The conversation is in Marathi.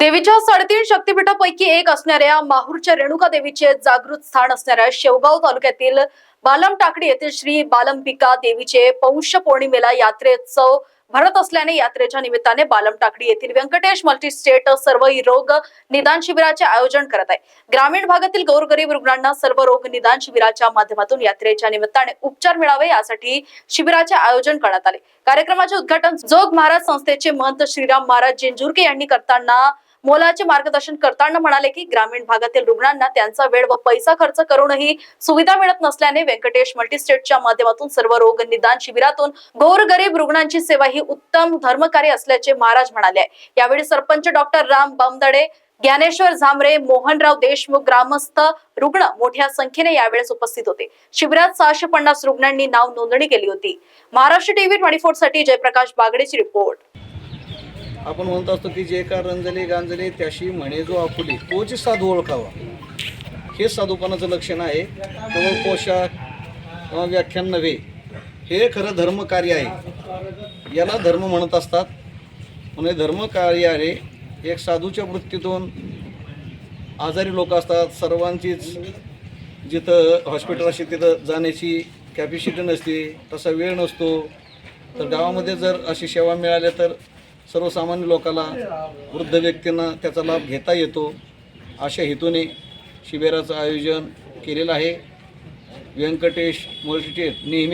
देवीच्या साडेतीन शक्तीपीठापैकी एक असणाऱ्या माहूरच्या रेणुका देवीचे जागृत स्थान असणाऱ्या शेवगाव तालुक्यातील बालम टाकडी येथील श्री बालंबिका देवीचे पौष पौर्णिमेला यात्रेत्सव भरत असल्याने यात्रेच्या निमित्ताने बालम टाकडी येथील व्यंकटेश मल्टी स्टेट सर्व रोग निदान शिबिराचे आयोजन करत आहे. ग्रामीण भागातील गोरगरीब रुग्णांना सर्व रोग निदान शिबिराच्या माध्यमातून यात्रेच्या निमित्ताने उपचार मिळावे यासाठी शिबिराचे आयोजन करण्यात आले. कार्यक्रमाचे उद्घाटन जोग महाराज संस्थेचे महंत श्रीराम महाराज जेंजुरके यांनी करताना मोलाचे मार्गदर्शन करताना म्हणाले की ग्रामीण भागातील रुग्णांना त्यांचा वेळ व पैसा खर्च करूनही सुविधा मिळत नसल्याने व्यंकटेश मल्टीस्टेटच्या माध्यमातून सर्व रोग निदान शिबिरातून गोरगरीब रुग्णांची सेवा ही उत्तम धर्मकार्य असल्याचे महाराज म्हणाले यावेळी सरपंच डॉक्टर राम बामदडे ज्ञानेश्वर झामरे मोहनराव देशमुख ग्रामस्थ रुग्ण मोठ्या संख्येने यावेळेस उपस्थित होते. शिबिरात सहाशे पन्नास रुग्णांनी नाव नोंदणी केली होती. महाराष्ट्र टीव्ही ट्वेंटी फोरसाठी जयप्रकाश बागडेची रिपोर्ट. आपण म्हणत असतो की जे का रंजले गांजले त्याशी म्हणे जो आपुली तोच साधू ओळखावा. हे साधूपणाचं लक्षण आहे. किंवा पोशाख किंवा व्याख्यान नव्हे. हे खरं धर्मकार्य आहे. याला धर्म म्हणत असतात. म्हणजे धर्मकार्याने एक साधूच्या वृत्तीतून आजारी लोक असतात. सर्वांचीच जिथं हॉस्पिटल असते तिथं जाण्याची कॅपॅसिटी नसते. तसा वेळ नसतो. तर गावामध्ये जर अशी सेवा मिळाल्या तर सर्वसामान्य लोकाला वृद्ध व्यक्तींना त्याचा लाभ घेता येतो अशा हेतूने शिबिराचं आयोजन केलेलं आहे. व्यंकटेश मल्टीटेट नेहमी